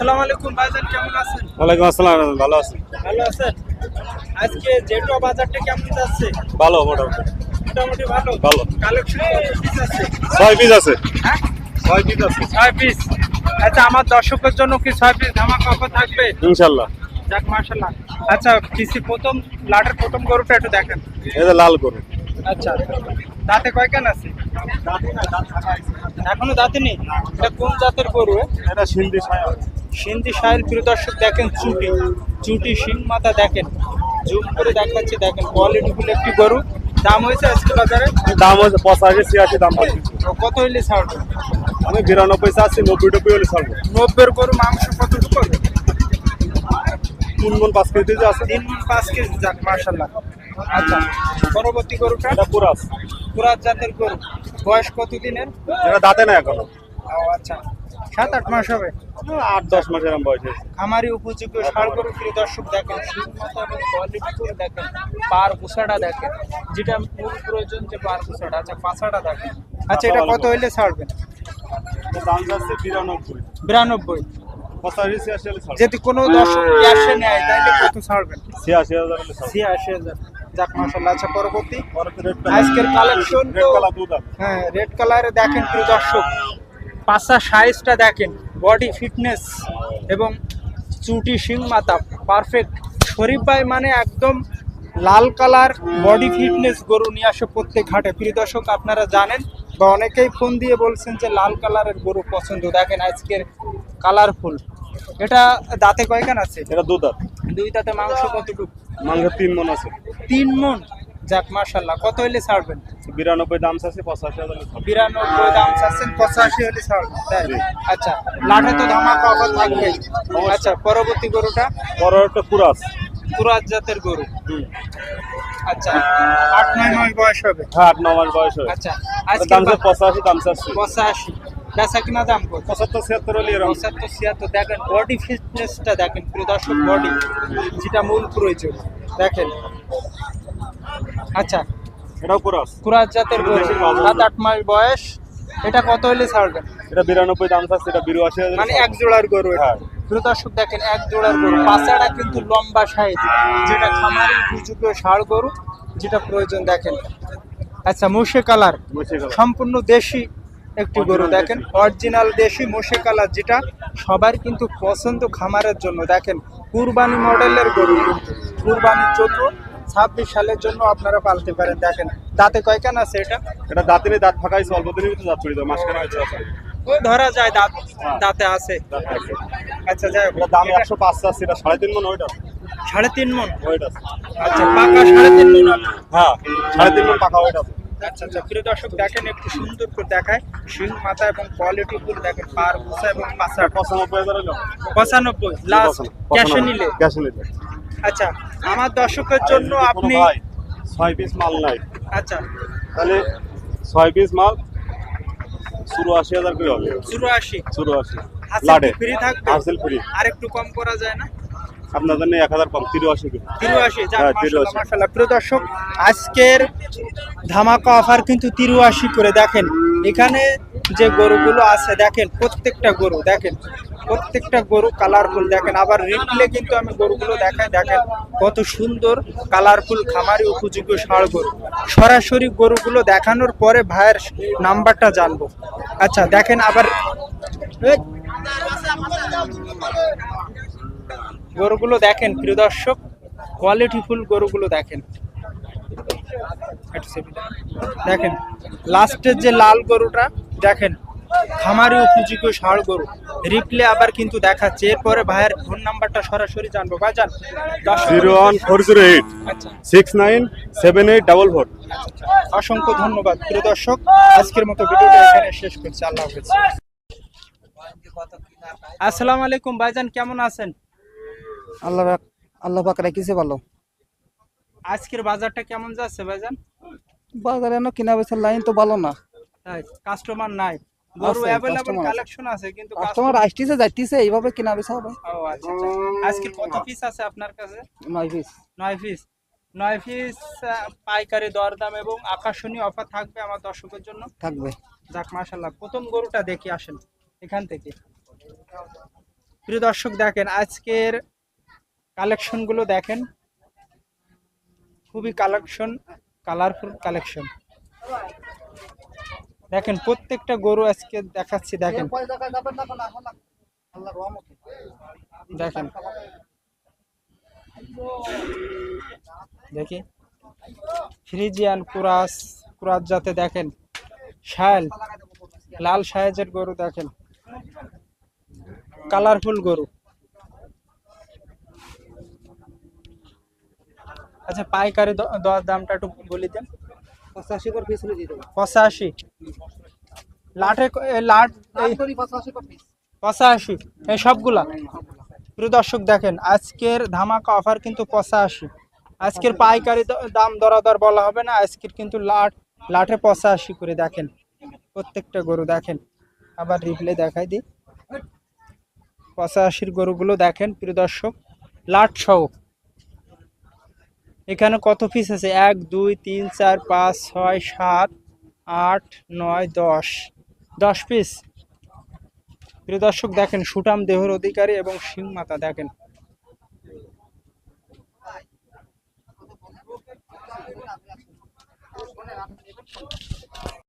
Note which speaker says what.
Speaker 1: আলাইকুম কেমন আছেন
Speaker 2: আসসালাম ভালো
Speaker 1: আজকে বাজারটা কেমন ভালো মোটামুটি মোটামুটি ভালো ভালো হ্যাঁ? পিস আচ্ছা আমার দর্শকের জন্য কি ছয় পিস জামা কাপড় থাকবে ইনশাল্লাহ যাক মাশাআল্লাহ আচ্ছা কৃষি প্রথম লাটের প্রথম গরুটা একটু দেখেন লাল গরু আচ্ছা তাতে আচ্ছা। কয়েকজন আছে এখনো দাঁতে নেই এটা কোন জাতের গরু
Speaker 2: এটা সিন্ধি সায়াল
Speaker 1: সিন্ধি সায়াল প্রিয় দেখেন চুটি চুটি সিং মাথা দেখেন জুম করে দেখাচ্ছি দেখেন কোয়ালিটিফুল একটি গরু দাম হয়েছে আজকে বাজারে
Speaker 2: দাম হয়েছে পঁচাশি ছিয়াশি দাম পাচ্ছি
Speaker 1: কত হইলে ছাড়বে
Speaker 2: আমি বিরানব্বই চাচ্ছি নব্বই নব্বই হলে ছাড়বে
Speaker 1: নব্বইয়ের গরু মাংস কত করবে
Speaker 2: তিন মন পাঁচ কেজি যে আছে তিন
Speaker 1: মন পাঁচ কেজি যাক মার্শাল্লাহ আচ্ছা পরবর্তী গরুটা পুরাস পুরাস জাতের গরু বয়স কতদিনের
Speaker 2: এটা দাঁতে না এখনো
Speaker 1: ও আচ্ছা সাত আট মাস হবে
Speaker 2: আট দশ মাস এরকম বয়স
Speaker 1: খামারি উপযোগী সারগরু প্রিয় দর্শক দেখেন দেখেন পার ভুষাটা দেখেন যেটা মূল প্রয়োজন যে পার ভুষাটা আচ্ছা পাঁচাটা দেখেন আচ্ছা এটা কত হইলে ছাড়বেন বিরানব্বই বিরানব্বই যদি কোনো দর্শক নেয় তাহলে কত ছাড়বেন
Speaker 2: ছিয়াশি হাজার ছিয়াশি হাজার
Speaker 1: যাক মাশাআল্লাহ আচ্ছা পরবর্তী আজকের কালেকশন
Speaker 2: তো
Speaker 1: হ্যাঁ রেড কালারে দেখেন প্রিয় দর্শক পাশা সাইজটা দেখেন বডি ফিটনেস এবং চুটি শিং মাথা পারফেক্ট শরীফ ভাই মানে একদম লাল কালার বডি ফিটনেস গরু নিয়ে আসে প্রত্যেক ঘাটে প্রিয় দর্শক আপনারা জানেন বা অনেকেই ফোন দিয়ে বলছেন যে লাল কালারের গরু পছন্দ দেখেন আজকের কালারফুল এটা দাঁতে কয়খান আছে এটা দুদাঁত দুইটাতে মাংস কতটুকু
Speaker 2: মাংস তিন মন আছে
Speaker 1: তিন মন যাক মাশাল্লাহ কত হইলে ছাড়বেন
Speaker 2: বিরানব্বই দাম আছে পঁচাশি হাজার
Speaker 1: বিরানব্বই দাম আছেন পঁচাশি হলে ছাড়বেন আচ্ছা লাঠে তো ধামাকা অফার থাকবে আচ্ছা পরবর্তী গরুটা
Speaker 2: পরবর্তী কুরাস
Speaker 1: কুরাস জাতের গরু আচ্ছা আট নয় মাস বয়স হবে
Speaker 2: হ্যাঁ, আট নয় মাস বয়স হবে
Speaker 1: আচ্ছা আজকে দাম
Speaker 2: পঁচাশি দাম চাচ্ছি
Speaker 1: পঁচাশি বেচা দাম কত দেখেন বডি ফিটনেসটা দেখেন বডি যেটা মূল প্রয়োজন দেখেন আচ্ছা জাতের আট বয়স এটা কত বিরানব্বই মানে এক জোড়ার গরু এটা হ্যাঁ। দেখেন এক জোড়ার গরু পাচাটা কিন্তু লম্বা সাইজ যেটা খামারে দুযুগে গরু যেটা প্রয়োজন দেখেন আচ্ছা মুসে কালার সম্পূর্ণ দেশি একটি গরু দেখেন অরিজিনাল দেশি মোষে কালার যেটা সবার কিন্তু পছন্দ খামারের জন্য দেখেন কুরবানি মডেলের গরু কুরবানি চোদ্দ ছাব্বিশ সালের জন্য আপনারা পালতে পারেন দেখেন দাঁতে কয়কান আছে এটা
Speaker 2: এটা দাঁতের দাঁত ফাঁকাই অল্প দিনের ভিতরে দাঁত পড়ে মাসখানে
Speaker 1: ধরা যায় দাঁত হ্যাঁ। দাঁতে আছে
Speaker 2: আচ্ছা যাই দাম একশো পাঁচ আছে এটা সাড়ে তিন মন ওইটা সাড়ে তিন মন ওইটা
Speaker 1: আচ্ছা পাকা সাড়ে তিন মন
Speaker 2: হ্যাঁ সাড়ে তিন মন পাকা ওইটা
Speaker 1: আচ্ছা, আচ্ছা দর্শক দেখেন একটু সুন্দর করে দেখায় মাথা এবং কোয়ালিটি দেখেন পার এবং পঁচানব্বই লাস্ট নিলে আচ্ছা আমার দর্শকের জন্য আপনি
Speaker 2: ছয় পিস মাল নাই আচ্ছা তাহলে ছয় পিস মাল চুরাশি হাজার করে হবে চুরাশি চুরাশি ফ্রি থাকবে
Speaker 1: ফ্রি আর একটু কম করা যায় না
Speaker 2: আপনাদের এক হাজার কম তিরুয়াশি
Speaker 1: হ্যাঁ, মাসাল্লাহ প্রিয় দর্শক আজকের ধামাকা অফার কিন্তু তিরুয়াশি করে দেখেন এখানে যে গরুগুলো আছে দেখেন প্রত্যেকটা গরু দেখেন প্রত্যেকটা গরু কালারফুল দেখেন আবার রিপ্লে কিন্তু আমি গরুগুলো দেখাই দেখেন কত সুন্দর কালারফুল খামারি উপযোগী ষাঁড় গরু সরাসরি গরুগুলো দেখানোর পরে ভাইয়ের নাম্বারটা জানবো আচ্ছা দেখেন আবার গরুগুলো দেখেন প্রিয় দর্শক কোয়ালিটিফুল গরুগুলো দেখেন দেখেন লাস্টের যে লাল গরুটা দেখেন খামারি উপযোগ্য ষাড় গরু রিপ্লে আবার কিন্তু দেখাচ্ছে এরপরে ভাইয়ের ফোন নাম্বারটা সরাসরি জানবো ভাই জান
Speaker 2: zero one four zero eight আচ্ছা। Six nine seven eight four
Speaker 1: অসংখ্য ধন্যবাদ প্রিয় দর্শক আজকের মতো ভিডিওটা এখানে শেষ করছি আল্লাহ হাফেজ আসসালামু আলাইকুম ভাইজান কেমন আছেন
Speaker 3: আল্লাহ আল্লাহ পাক ভালো
Speaker 1: আজকের বাজারটা কেমন যাচ্ছে ভাইজান
Speaker 3: বাজারে না কিনা বেচার লাইন তো ভালো না
Speaker 1: কাস্টমার নাই আচ্ছা,
Speaker 3: আচ্ছা। আপনার কাছে পিস
Speaker 1: পিস পিস পাইকারি এবং আকর্ষণীয় অফার থাকবে আমার জন্য থাকবে যাক প্রথম গরুটা দেখি আসেন এখান থেকে প্রিয় দর্শক দেখেন আজকের কালেকশনগুলো দেখেন খুবই কালেকশন কালারফুল কালেকশন দেখেন প্রত্যেকটা গরু আজকে দেখাচ্ছি দেখেন দেখেন দেখি ফ্রিজিয়ান কুরাস কুরাস যাতে দেখেন শায়াল লাল সায়াজের গরু দেখেন কালারফুল গরু আচ্ছা পাইকারি দশ দামটা একটু বলে দেন
Speaker 3: পঁচাশি করে পিস হলে দিয়ে
Speaker 1: পঁচাশি লাটে লাট পঁচাশি এই সবগুলা প্রিয় দর্শক দেখেন আজকের ধামাকা অফার কিন্তু পঁচাশি আজকের পাইকারি দাম দরাদর বলা হবে না আজকের কিন্তু লাট লাটে পঁচাশি করে দেখেন প্রত্যেকটা গরু দেখেন আবার রিপ্লে দেখাই দিই পঁচাশির গরুগুলো দেখেন প্রিয় দর্শক লাট সহ এখানে কত পিস আছে এক দুই তিন চার পাঁচ ছয় সাত আট নয় দশ দশ পিস প্রিয় দর্শক দেখেন সুটাম দেহর অধিকারী এবং সিং মাতা দেখেন